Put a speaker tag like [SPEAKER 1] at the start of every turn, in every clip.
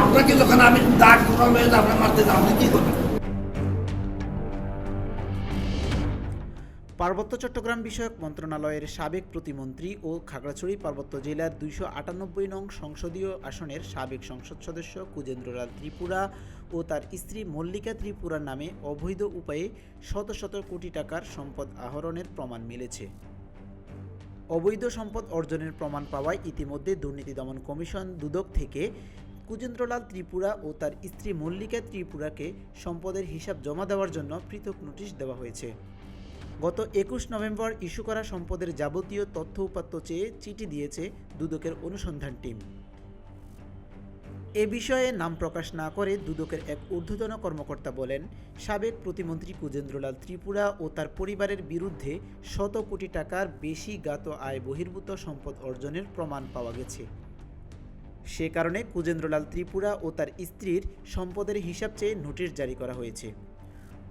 [SPEAKER 1] আপনাকে যখন আমি দাগ করানো আপনি মারতে আপনি কি করবেন?
[SPEAKER 2] পার্বত্য চট্টগ্রাম বিষয়ক মন্ত্রণালয়ের সাবেক প্রতিমন্ত্রী ও খাগড়াছড়ি পার্বত্য জেলার দুইশো আটানব্বই নং সংসদীয় আসনের সাবেক সংসদ সদস্য কুজেন্দ্রলাল ত্রিপুরা ও তার স্ত্রী মল্লিকা ত্রিপুরার নামে অবৈধ উপায়ে শত শত কোটি টাকার সম্পদ আহরণের প্রমাণ মিলেছে। অবৈধ সম্পদ অর্জনের প্রমাণ পাওয়ায় ইতিমধ্যে দুর্নীতি দমন কমিশন দুদক থেকে কুজেন্দ্রলাল ত্রিপুরা ও তার স্ত্রী মল্লিকা ত্রিপুরাকে সম্পদের হিসাব জমা দেওয়ার জন্য পৃথক নোটিশ দেওয়া হয়েছে। গত একুশ নভেম্বর ইস্যু করা সম্পদের যাবতীয় তথ্য উপাত্ত চেয়ে চিঠি দিয়েছে দুদকের অনুসন্ধান টিম। এ বিষয়ে নাম প্রকাশ না করে দুদকের এক ঊর্ধ্বতন কর্মকর্তা বলেন, সাবেক প্রতিমন্ত্রী কুজেন্দ্রলাল ত্রিপুরা ও তার পরিবারের বিরুদ্ধে শত কোটি টাকার বেশি জ্ঞাত আয় বহির্ভূত সম্পদ অর্জনের প্রমাণ পাওয়া গেছে। সে কারণে কুজেন্দ্রলাল ত্রিপুরা ও তার স্ত্রীর সম্পদের হিসাব চেয়ে নোটিশ জারি করা হয়েছে।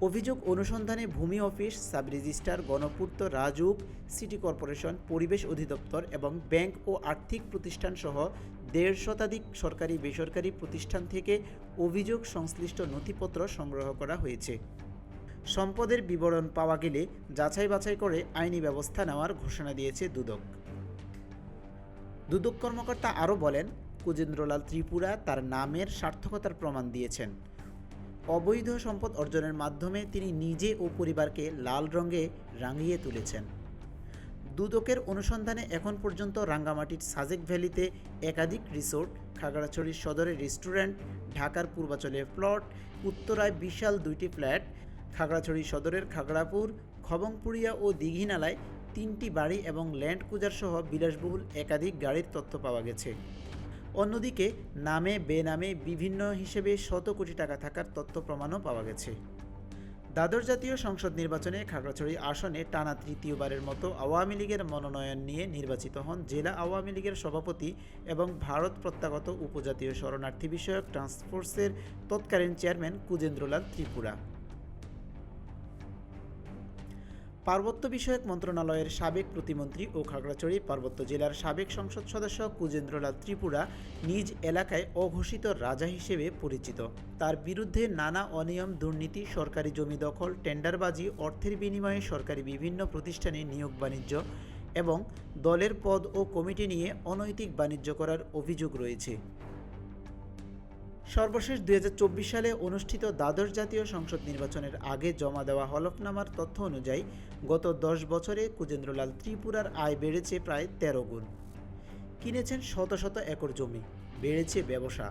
[SPEAKER 2] অভিযোগ অনুসন্ধানে ভূমি অফিস সাব রেজিস্ট্রার গণপূর্ত রাজউক সিটি কর্পোরেশন, পরিবেশ অধিদপ্তর এবং ব্যাংক ও আর্থিক প্রতিষ্ঠান সহ দেড় শতাধিক সরকারি বেসরকারি প্রতিষ্ঠান থেকে অভিযোগ সংশ্লিষ্ট নথিপত্র সংগ্রহ করা হয়েছে। সম্পদের বিবরণ পাওয়া গেলে যাচাই বাছাই করে আইনি ব্যবস্থা নেওয়ার ঘোষণা দিয়েছে দুদক। দুদক কর্মকর্তা আরও বলেন কুজেন্দ্রলাল ত্রিপুরা তার নামের সার্থকতার প্রমাণ দিয়েছেন। অবৈধ সম্পদ অর্জনের মাধ্যমে তিনি নিজে ও পরিবারকে লাল রঙে রাঙিয়ে তুলেছেন। দুদকের অনুসন্ধানে এখন পর্যন্ত রাঙ্গামাটির সাজেক ভ্যালিতে একাধিক রিসোর্ট, খাগড়াছড়ির সদরের রেস্টুরেন্ট, ঢাকার পূর্বাচলে প্লট, উত্তরায় বিশাল দুইটি ফ্ল্যাট খাগড়াছড়ি সদরের খাগড়াপুর, খবংপুরিয়া ও দীঘিনালায় তিনটি বাড়ি এবং ল্যান্ড কুজার সহ বিলাসবহুল একাধিক গাড়ির তথ্য পাওয়া গেছে। অন্যদিকে, নামে, বেনামে বিভিন্ন হিসেবে শত কোটি টাকা থাকার তথ্য প্রমাণও পাওয়া গেছে। দ্বাদশ জাতীয় সংসদ নির্বাচনে খাগড়াছড়ি আসনে টানা তৃতীয়বারের মতো আওয়ামী লীগের মনোনয়ন নিয়ে নির্বাচিত হন জেলা আওয়ামী লীগের সভাপতি এবং ভারত প্রত্যাগত উপজাতীয় শরণার্থী বিষয়ক টাস্কফোর্সের তৎকালীন চেয়ারম্যান কুজেন্দ্রলাল ত্রিপুরা। পার্বত্য বিষয়ক মন্ত্রণালয়ের সাবেক প্রতিমন্ত্রী ও খাগড়াছড়ি পার্বত্য জেলার সাবেক সংসদ সদস্য কুজেন্দ্রলাল ত্রিপুরা নিজ এলাকায় অঘোষিত রাজা হিসেবে পরিচিত। তার বিরুদ্ধে নানা অনিয়ম, দুর্নীতি, সরকারি জমি দখল, টেন্ডারবাজি, অর্থের বিনিময়ে সরকারি বিভিন্ন প্রতিষ্ঠানে নিয়োগ বাণিজ্য এবং দলের পদ ও কমিটি নিয়ে অনৈতিক বাণিজ্য করার অভিযোগ রয়েছে। সর্বশেষ দুই হাজার চব্বিশ সালে অনুষ্ঠিত দ্বাদশ জাতীয় সংসদ নির্বাচনের আগে জমা দেওয়া হলফনামার তথ্য অনুযায়ী গত দশ বছরে কুজেন্দ্রলাল ত্রিপুরার আয় বেড়েছে প্রায় তেরো গুণ। কিনেছেন শত শত একর জমি, বেড়েছে ব্যবসা।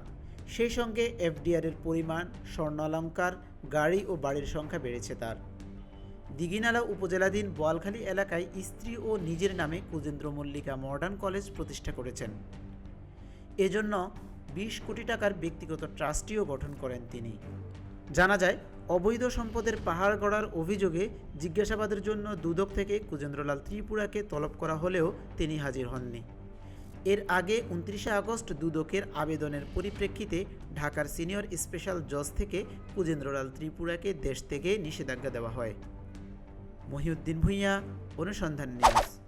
[SPEAKER 2] সেই সঙ্গে এফডিআরের পরিমাণ, স্বর্ণালঙ্কার, গাড়ি ও বাড়ির সংখ্যা বেড়েছে তার। দিঘিনালা উপজেলাধীন বোয়ালখালী এলাকায় স্ত্রী ও নিজের নামে কুজেন্দ্র মল্লিকা মডার্ন কলেজ প্রতিষ্ঠা করেছেন। এজন্য বিশ কোটি টাকার ব্যক্তিগত ট্রাস্টিও গঠন করেন তিনি। জানা যায়, অবৈধ সম্পদের পাহাড় গড়ার অভিযোগে জিজ্ঞাসাবাদের জন্য দুদক থেকে কুজেন্দ্রলাল ত্রিপুরাকে তলব করা হলেও তিনি হাজির হননি। এর আগে উনত্রিশে আগস্ট দুদকের আবেদনের পরিপ্রেক্ষিতে ঢাকার সিনিয়র স্পেশাল জজ থেকে কুজেন্দ্রলাল ত্রিপুরাকে দেশ থেকে নিষেধাজ্ঞা দেওয়া হয়। মহিউদ্দিন ভূঁইয়া, অনুসন্ধান নিউজ।